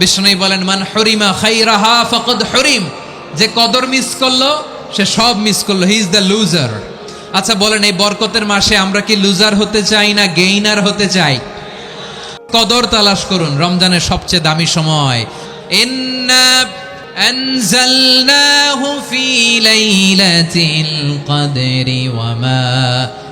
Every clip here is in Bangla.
বিষ্ণু বলেন মান হরিমা খাইরাহা ফকদ হরিম যে কদর মিস করলো সে সব মিস করলো হি ইজ দ্য লুজার আচ্ছা বলেন এই বরকতের মাসে আমরা কি লুজার হতে চাই না গেইনার হতে চাই কদর তালাশ করুন রমজানের সবচেয়ে দামি সময় ইন্না أنزلناه في ليلة القدر وما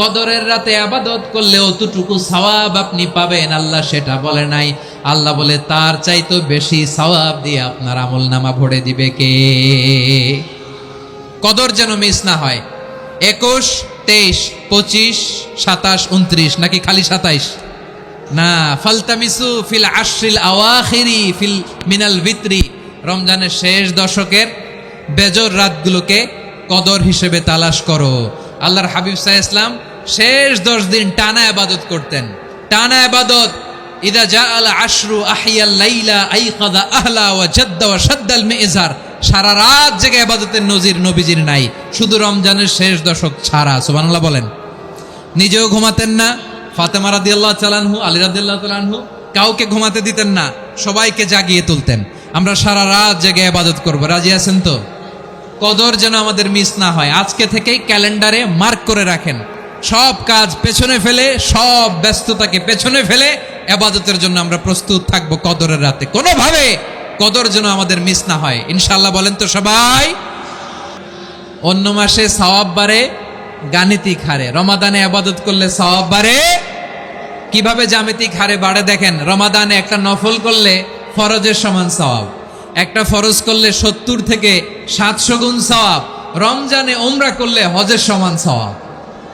কদরের রাতে আবাদত করলে অতটুকু সওয়াব আপনি পাবেন। আল্লাহ সেটা বলে নাই। আল্লাহ বলে, তার চাইতো বেশি সওয়াব দিয়ে আপনার আমল নামা ভরে দিবে কে? কদর যেন মিস না হয়। একুশ, তেইশ, পঁচিশ, সাতাশ উনত্রিশ নাকি খালি সাতাইশ? না, ফালতামিসু ফিল আশ্রিল আওয়াখিরি ফিল মিনাল ভিত্রি রমজানের শেষ দশকের বেজর রাতগুলোকে কদর হিসেবে তালাশ করো। আল্লাহর হাবিব সাহ ইসলাম শেষ দশ দিন টানা আবাদত করতেন। টানা আবাদত, ইদা জা আল আশরু আহিয়াল লাইলা আইকাদা আহলা ওয়া জাদ্দা সাদ্দাল মেজার সারা রাত জেগে আবাদতের নজির নবীজির নাই। শুধু রমজানের শেষ দশক ছাড়া, সুবহানাল্লাহ বলেন। নিজেও ঘুমাতেন না। ফাতেমা রাদিয়াল্লাহু তাআলাহু আলী রাদিয়াল্লাহু তাআলাহু কাউকে ঘুমাতে দিতেন না। সবাইকে জাগিয়ে তুলতেন। আমরা সারা রাত জেগে আবাদত করব। রাজি আছেন তো? কদর যেন আমাদের মিস না হয়। আজকে থেকেই ক্যালেন্ডারে মার্ক করে রাখেন। সব কাজ পেছনে ফেলে, সব ব্যস্ততাকে পেছনে ফেলে আবাদতের জন্য আমরা প্রস্তুত থাকব কদরের রাতে। কোনোভাবে কদর যেন আমাদের মিস না হয়। ইনশাল্লাহ বলেন তো সবাই। অন্য মাসে সওয়াব বাড়ে, গাণিতিক হারে। রমাদানে আবাদত করলে সওয়াব বাড়ে। কীভাবে জামিতিক হারে বাড়ে দেখেন, রমাদানে একটা নফল করলে ফরজের সমান সওয়াব। একটা ফরজ করলে সত্তর থেকে সাতশো গুণ সওয়াব। রমজানে ওমরা করলে হজের সমান সওয়াব।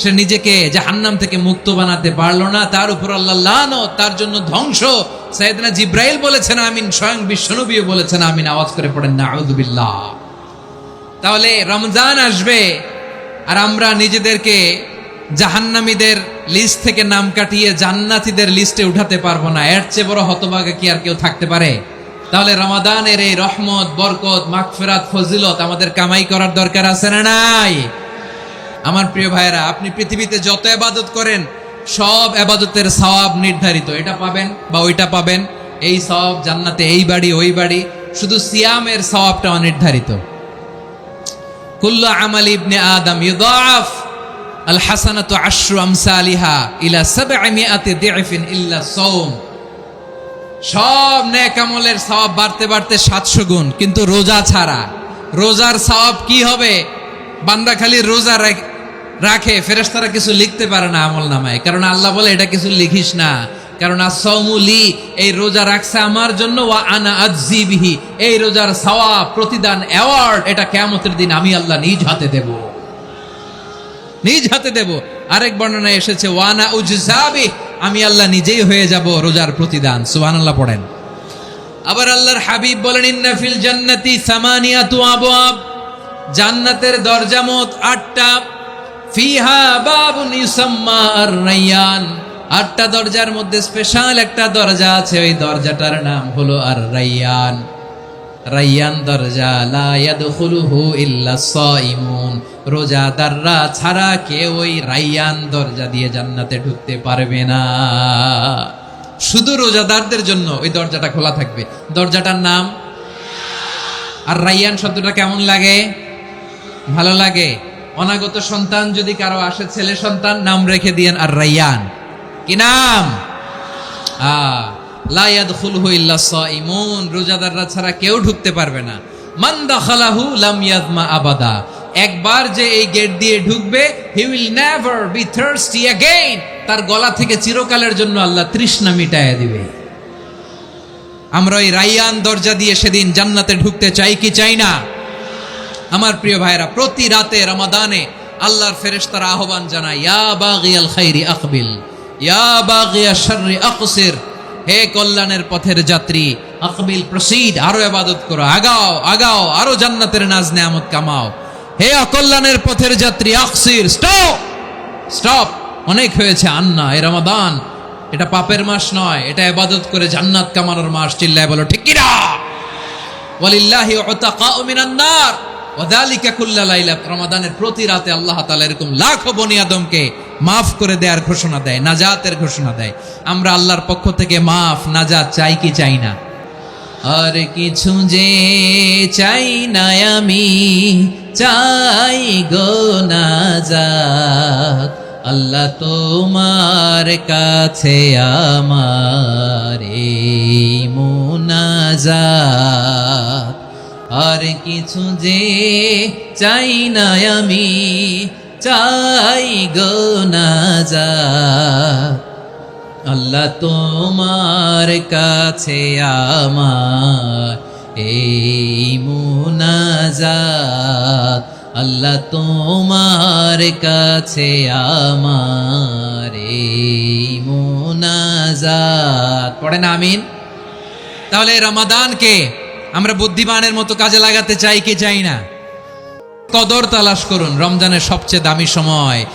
সে নিজেকে জাহান্নাম থেকে মুক্ত বানাতে পারল না। তার উপর আল্লাহ লানো তার জন্য ধ্বংস। সাইদনা জিব্রাইল বলেছেন, আমিন। স্বয়ং বিশ্বনবীও বলেছেন, আমিন। আওয়াজ করে পড়েন না আউযুবিল্লাহ তাহলে রমজান আসবে, আর আমরা নিজেদেরকে জাহান্নামীদের লিস্ট থেকে নাম কাটিয়ে জান্নাতীদের লিস্টে উঠাতে পারব না। এর চেয়ে বড় হতভাগা কি আর কেউ থাকতে পারে? তাহলে রমাদানের এই রহমত, বরকত, মাগফিরাত, ফজিলত আমাদের কামাই করার দরকার আছে না নাই? আমার প্রিয় ভাইরা আপনি পৃথিবীতে যত আবাদত করেন, সব আবাদতের সওয়াব নির্ধারিত। এটা পাবেন বা ওইটা পাবেন। এই সওয়াব জান্নাতে, এই বাড়ি, ওই বাড়ি। শুধু সিয়ামের সওয়াবটা অনির্ধারিত। কুল্লু আমাল ইবনে আদম ইউদাফ আল হাসানাতু আশরু আমসালিহা ইলা সাবআমিয়াতি দিফিন ইল্লা সাওম। সব নেক আমলের সওয়াব বাড়তে বাড়তে সাতশো গুণ। কিন্তু রোজা ছাড়া। রোজার সওয়াব কি হবে? বান্দা খালি রোজা রাখ- ফেরেশতারা কিছু লিখতে পারে না আমল নামায়। কারণ আল্লাহ বলে, এটা কিছু লিখিস না। কারণ আসৌমুলি এই রোজা রাখছে আমার জন্য, ওয়া আনা আজিবিহি এই রোজার সওয়াব, প্রতিদান অ্যাওয়ার্ড এটা কেয়ামতের দিন আমি আল্লাহ নিজ হাতে দেবো। নিজ হাতে দেব। আরেক বর্ণনায় এসেছে ওয়ানা উজজাবি আমি আল্লাহ নিজেই হয়ে যাব রোজার প্রতিদান। সুহান আল্লাহ পড়েন। আবার আল্লাহর হাবিব বলেন, ইন্না ফিল জান্নাতি সামানিয়াতু আবওয়াব। জান্নাতের দরজা আটটা। ফিহা বাবুন ইউসাম্মা আর রাইয়ান আটটা দরজার মধ্যে স্পেশাল একটা দরজা আছে, ওই দরজাটার নাম হলো আর রাইয়ান রাইয়ান দরজা, লা ইয়াদখুলুহু ইল্লা সাইমুন। রোজাদাররা ছাড়া কেউ ওই রাইয়ান দরজা দিয়ে জান্নাতে ঢুকতে পারবে না। শুধু রোজাদারদের জন্য ওই দরজাটা খোলা থাকবে। দরজাটার নাম? আর রাইয়ান শব্দটা কেমন লাগে? ভালো লাগে? অনাগত সন্তান যদি কারও আসে, ছেলে সন্তান, নাম রেখে দিয়েন আর রাইয়ান। কি নাম? আহ লা ইয়াদখুলহু ইল্লা সাইমুন রোজাদাররা ছাড়া কেউ ঢুকতে পারবে না। মান দাখালাহু লাম ইয়াজমা আবাদা। একবার যে এই গেট দিয়ে ঢুকবে, he will never be thirsty again. তার গলা থেকে চিরকালের জন্য আল্লাহ তৃষ্ণা মিটায় দিবে। আমরা ওই রাইয়ান দরজা দিয়ে সেদিন জান্নাতে ঢুকতে চাই কি চাই না? আমার প্রিয় ভাইরা প্রতি রাতে রমাদানে আল্লাহর ফেরেশতারা আহ্বান জানায় আকবিল আকসির, হে কল্যাণের পথের যাত্রী, আকবিল প্রসিড আরও ইবাদত করো, আগাও আগাও, আরও জান্নাতের নাজ নেয়ামত কামাও। হে অকল্যাণের পথের যাত্রী, আকসির, স্টপ স্টপ, অনেক হয়েছে আন্না, এ রমাদান, এটা পাপের মাস নয়, এটা ইবাদত করে জান্নাত কামানোর মাস, চিল্লায় বলো, ঠিক কিনা? ওয়ালিল্লাহি উতাকাউ মিনান নার। ওয়াদালিকা কুল্লা লাইলা, রমাদানের প্রতি রাতে আল্লাহ তাআলা এরকম লাখো বনি আদমকে মাফ করে দেওয়ার ঘোষণা দেয়, নাজাতের ঘোষণা দেয়। আমরা আল্লাহর পক্ষ থেকে মাফ, নাজাত চাই কি চাই না? আর কিছু যে চাই না আমি, চাই গো নাজাত। আল্লাহ তোমার কাছে আমার মুনাজাত। আর কিছু যে চাই না আমি, চাই গো না যা। আল্লাহ তোমার কাছে আমার এই মুনাজাত। আল্লাহ তোমার কাছে আমার এই মুনাজাত। পড়েন আমিন। তাহলে রমাদানকে আমরা বুদ্ধিমানের মতো কাজে লাগাতে চাই কি চাই না? কদর তালাশ করুন, রমজানের সবচেয়ে দামি সময়।